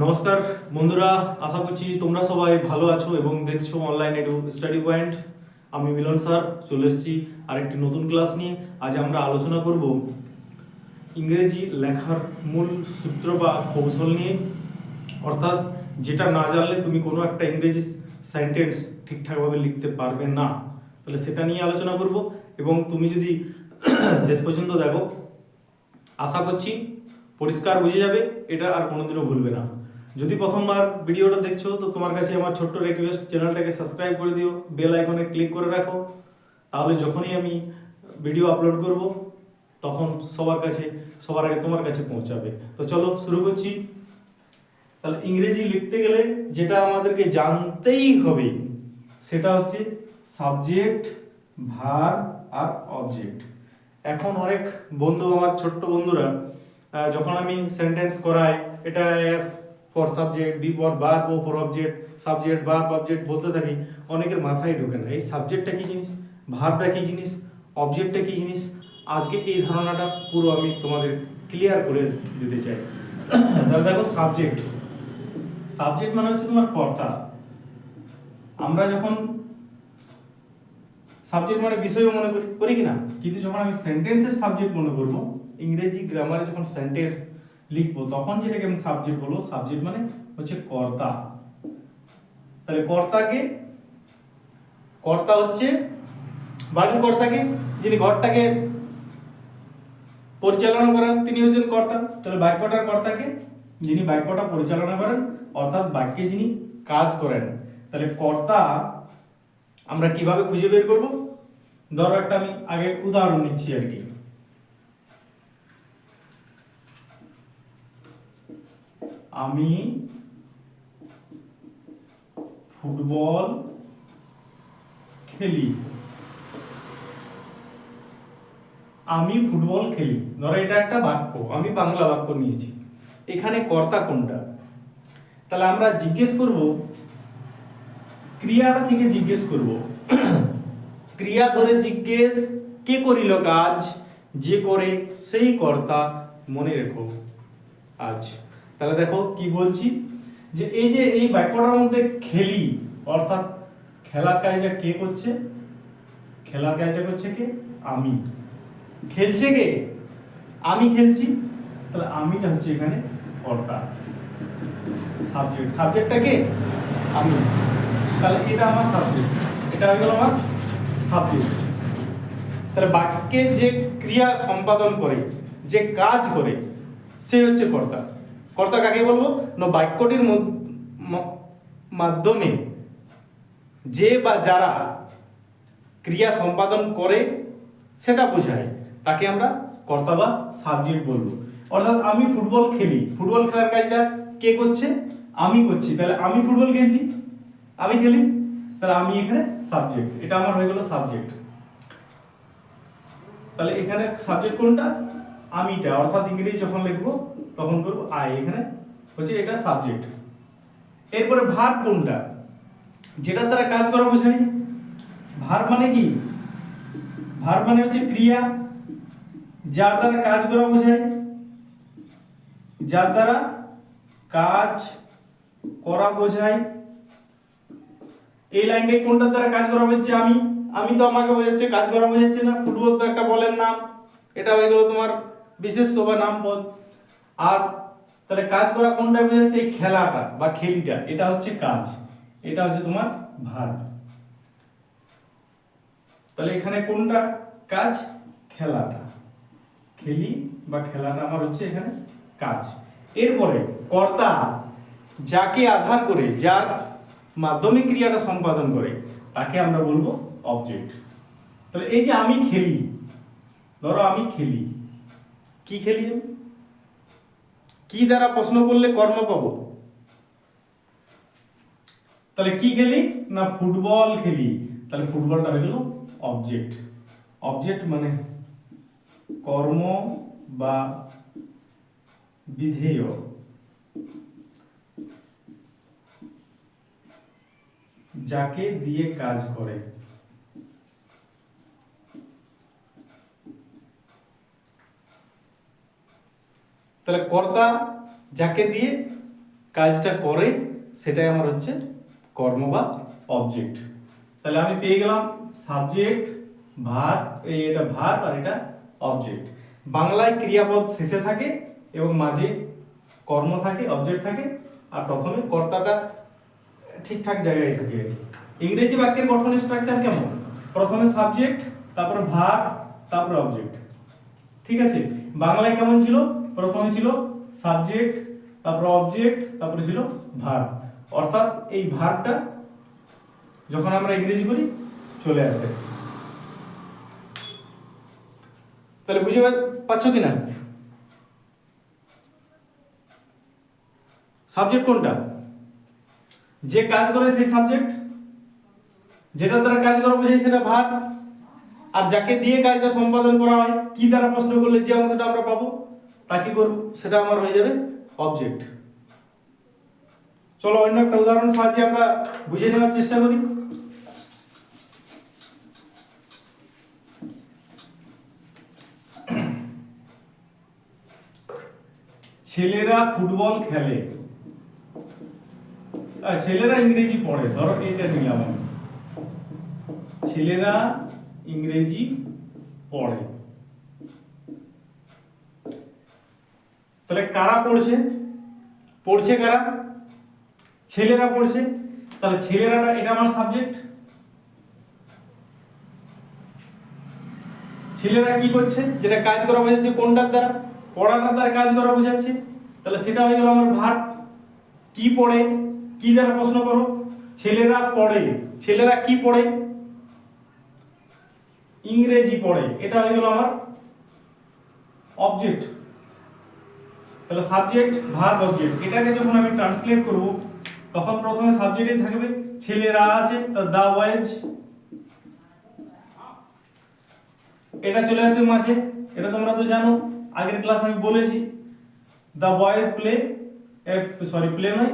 নমস্কার বন্ধুরা, আশা করছি তোমরা সবাই ভালো আছো এবং দেখছ অনলাইন এডু স্টাডি পয়েন্ট আমি মিলন স্যার, চলে এসেছি আরেকটি নতুন ক্লাস নিয়ে। আজ আমরা আলোচনা করব ইংরেজি লেখার মূল সূত্র বা কৌশল নিয়ে। অর্থাৎ যেটা না জানলে তুমি কোনো একটা ইংরেজি সেন্টেন্স ঠিকঠাকভাবে লিখতে পারবে না। তাহলে সেটা নিয়ে আলোচনা করব এবং তুমি যদি শেষ পর্যন্ত দেখো, আশা করছি পরিষ্কার বুঝে যাবে, এটা আর কোনোদিনও ভুলবে না। যদি প্রথমবার ভিডিওটা দেখছ, তো তোমার কাছে আমার ছোট্ট রিকোয়েস্ট চ্যানেলটাকে সাবস্ক্রাইব করে দিও বেল আইকনে ক্লিক করে রাখো। তাহলে যখনই আমি ভিডিও আপলোড করব, তখন সবার কাছে, সবার আগে তোমার কাছে পৌঁছাবে। তো চলো শুরু করছি। তাহলে ইংরেজি লিখতে গেলে যেটা আমাদেরকে জানতেই হবে, সেটা হচ্ছে সাবজেক্ট ভার আর অবজেক্ট এখন অনেক বন্ধু, আমার ছোট্ট বন্ধুরা যখন আমি সেন্টেন্স করাই, এটা S for subject B for bar O for object subject bar object বলতে থাকি, অনেকের মাথায় ঢোকে না। এই সাবজেক্টটা কী জিনিস? ভার্বটা কী জিনিস? অবজেক্টটা কী জিনিস? আজকে এই ধারণাটা পুরো আমি তোমাদের ক্লিয়ার করে দিতে চাই। তাহলে দেখো সাবজেক্ট সাবজেক্ট মানে হচ্ছে তোমার কর্তা। আমরা যখন সাবজেক্ট মানে বিষয়ও মনে করি করি কি না? কিন্তু যখন আমি সেন্টেন্সের সাবজেক্ট মনে করব, ইংরেজি গ্রামারে যখন সেন্টেন্স লিখব। তখন যেটাকে আমি সাবজেক্ট বলব সাবজেক্ট মানে হচ্ছে কর্তা। তাহলে কর্তাকে, কর্তা হচ্ছে, বাড়ির কর্তাকে, যিনি ঘরটাকে পরিচালনা করেন, তিনি হচ্ছেন কর্তা। তাহলে বাক্যটার কর্তাকে যিনি বাক্যটা পরিচালনা করেন, অর্থাৎ বাক্যে যিনি কাজ করেন। তাহলে কর্তা আমরা কীভাবে খুঁজে বের করব? ধরো একটা আমি আগে উদাহরণ নিচ্ছি আর কি। আমি ফুটবল খেলি। আমি ফুটবল খেলি। ধরো এটা একটা বাক্য, আমি বাংলা বাক্য নিয়েছি। এখানে কর্তা কোনটা? তাহলে আমরা জিজ্ঞেস করব, ক্রিয়াটা থেকে জিজ্ঞেস করব। ক্রিয়া ধরে জিজ্ঞেস, কে করিল কাজ? যে করে, সেই কর্তা মনে রেখো। আজ। তাহলে দেখো কি বলছি? যে এই যে এই বাক্যটার মধ্যে খেলি, অর্থাৎ খেলার কাজটা কে করছে? খেলার কাজটা করছে কে? আমি। খেলছে কে? আমি খেলছি। তাহলে আমিটা হচ্ছে এখানে কর্তা। সাবজেক্ট সাবজেক্টটা কে? আমি। তাহলে এটা আমার সাবজেক্ট এটা হয়ে গেল আমার সাবজেক্ট তাহলে বাক্যে যে ক্রিয়া সম্পাদন করে, যে কাজ করে, সে হচ্ছে কর্তা। কর্তা কাকে বলব? না, বাক্যটির মাধ্যমে যে বা যারা ক্রিয়া সম্পাদন করে, সেটা বোঝায়। তাকে আমরা কর্তা বা সাবজেক্ট বলব। অর্থাৎ আমি ফুটবল খেলি। ফুটবল খেলার কাজটা কে করছে? আমি করছি। তাহলে আমি ফুটবল খেলছি? আমি খেলি? তাহলে আমি এখানে সাবজেক্ট এটা আমার হয়ে গেল সাবজেক্ট তাহলে এখানে সাবজেক্ট কোনটা? আমিটা, অর্থাৎ ইংরেজি যখন লিখব, তখন করব আই। এখানে হচ্ছে এটা সাবজেক্ট এরপরে ভার কোনটা? যেটার দ্বারা কাজ করা বোঝায় ভার মানে কি? ভার মানে হচ্ছে ক্রিয়া, যার দ্বারা কাজ করা বোঝায় যার দ্বারা কাজ করা বোঝায় এই লাইনটাই কোনটার দ্বারা কাজ করা হচ্ছে আমি? আমি তো আমাকে বোঝাচ্ছে, কাজ করা বোঝাচ্ছে না। ফুটবল তো একটা বলের নাম। এটা হয়ে গেল তোমার বিশেষ বা নাম পদ। আর তাহলে কাজ করা কোনটা বোঝাচ্ছে? এই খেলাটা বা খেলিটা, এটা হচ্ছে কাজ। এটা হচ্ছে তোমার ভার। তাহলে এখানে কোনটা? কাজ, খেলাটা। খেলি বা খেলাটা আমার হচ্ছে এখানে কাজ। এরপরে কর্তা যাকে আধার করে, যার মাধ্যমে ক্রিয়াটা সম্পাদন করে, তাকে আমরা বলব অবজেক্ট তাহলে এই যে আমি খেলি, ধরো আমি খেলি। কি খেলি? আমি? কি দ্বারা প্রশ্ন করলে কর্ম পাবো? তাহলে কি খেলি? না ফুটবল খেলি? তাহলে ফুটবলটা হয়ে গেল অবজেক্ট অবজেক্ট মানে কর্ম বা বিধেয়। যাকে দিয়ে কাজ করে। তাহলে কর্তা যাকে দিয়ে কাজটা করে, সেটাই আমার হচ্ছে কর্ম বা অবজেক্ট তাহলে আমি পেয়ে গেলাম সাবজেক্ট ভার, এই এটা ভার আর এটা অবজেক্ট বাংলায় ক্রিয়াপদ শেষে থাকে এবং মাঝে কর্ম থাকে অবজেক্ট থাকে, আর প্রথমে কর্তাটা ঠিকঠাক জায়গায় থাকে। ইংরেজি বাক্যের গঠনের স্ট্রাকচার কেমন? প্রথমে সাবজেক্ট তারপর ভার, তারপর অবজেক্ট ঠিক আছে? বাংলায় কেমন ছিল? প্রথমে ছিল সাবজেক্ট তারপর অবজেক্ট তারপরে ছিল ভার অর্থাৎ এই ভারটা যখন আমরা ইংরেজি করি, চলে আসে। তাহলে বুঝে পাচ্ছ কি না সাবজেক্ট কোনটা? যে কাজ করে সেই সাবজেক্ট যেটা দ্বারা কাজ করা বোঝাই সেটা ভার আর যাকে দিয়ে কাজটা সম্পাদন করা হয়, কি দ্বারা প্রশ্ন করলে যে অংশটা আমরা পাবো? তা কি করব? সেটা আমার হয়ে যাবে অবজেক্ট চলো, অন্য একটা উদাহরণ সাহায্যে আমরা বুঝে নেওয়ার চেষ্টা করি। ছেলেরা ফুটবল খেলে। ছেলেরা ইংরেজি পড়ে, ধরো এটা নিলাম আমি। ছেলেরা ইংরেজি পড়ে। তাহলে কারা পড়ছে? পড়ছে কারা? ছেলেরা পড়ছে। তাহলে ছেলেরা এটা আমার সাবজেক্ট ছেলেরা কি করছে? যেটা কাজ করা বোঝাচ্ছে কোনটার দ্বারা? পড়াটার দ্বারা কাজ করা বোঝাচ্ছে। তাহলে সেটা হয়ে গেল আমার ভার। কি পড়ে? কি দ্বারা প্রশ্ন করো? ছেলেরা পড়ে। ছেলেরা কি পড়ে? ইংরেজি পড়ে। এটা হয়ে গেল আমার অবজেক্ট তাহলে সাবজেক্ট ভার্ব অবজেক্ট এটাকে যখন আমি ট্রান্সলেট করব, তখন প্রথমে সাবজেক্টে থাকবে, ছেলেরা আছে দা বয়েজ এটা চলে আসবে মাঝে, এটা তোমরা তো জানো, আগের ক্লাস আমি বলেছি the boys play sorry play নয়,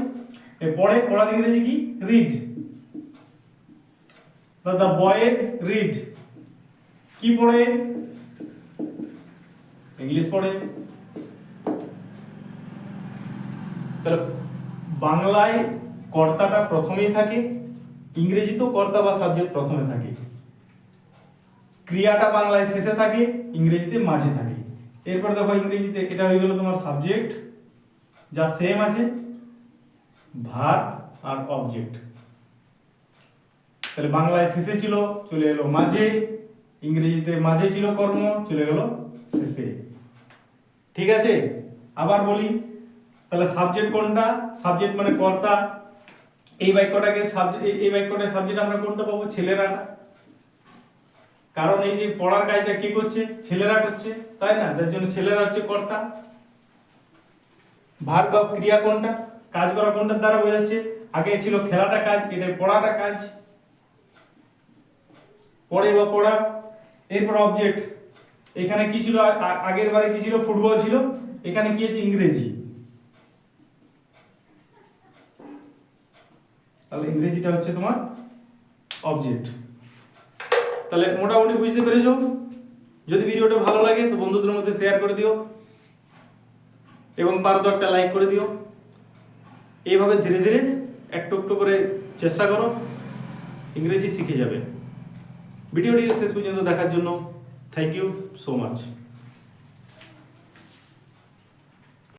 এ, পড়ে পড়ার ইংরেজি কি? রিড দা বয়েজ রিড কি পড়ে? ইংলিশ পড়ে। তাহলে বাংলায় কর্তাটা প্রথমেই থাকে, ইংরেজিতেও কর্তা বা সাবজেক্ট প্রথমে থাকে। ক্রিয়াটা বাংলায় শেষে থাকে, ইংরেজিতে মাঝে থাকে। এরপর দেখো ইংরেজিতে এটা হয়ে গেল তোমার সাবজেক্ট, যা সেম আছে, ভার আর অবজেক্ট তাহলে বাংলায় শেষে ছিল, চলে এলো মাঝে, ইংরেজিতে মাঝে ছিল কর্ম, চলে গেল শেষে। ঠিক আছে? আবার বলি তাহলে সাবজেক্ট কোনটা? সাবজেক্ট মানে কর্তা। এই বাক্যটাকে সাবজেক্ট এই বাক্যটার সাবজেক্ট আমরা কোনটা পাবো? ছেলেরা। কারণ এই যে পড়ার কাজটা কি করছে? ছেলেরা করছে, তাই না? তার জন্য ছেলেরা হচ্ছে কর্তা। ভার বা ক্রিয়া কোনটা? কাজ করা কোনটার দ্বারা বোঝাচ্ছে? আগে ছিল খেলাটা কাজ এটা পড়াটা কাজ। পড়ে বা পড়া। এরপর অবজেক্ট এখানে কি ছিল? আগের বারে কি ছিল? ফুটবল ছিল। এখানে কি আছে? ইংরেজি। তাহলে ইংরেজিটা হচ্ছে তোমার অবজেক্ট তাহলে মোটামুটি বুঝতে পেরেছ? যদি ভিডিওটা ভালো লাগে তো বন্ধুদের মধ্যে শেয়ার করে দিও এবং পারো তো একটা লাইক করে দিও। এইভাবে ধীরে ধীরে একটু একটু করে চেষ্টা করো, ইংরেজি শিখে যাবে। ভিডিওটি শেষ পর্যন্ত দেখার জন্য থ্যাংক ইউ সো মাচ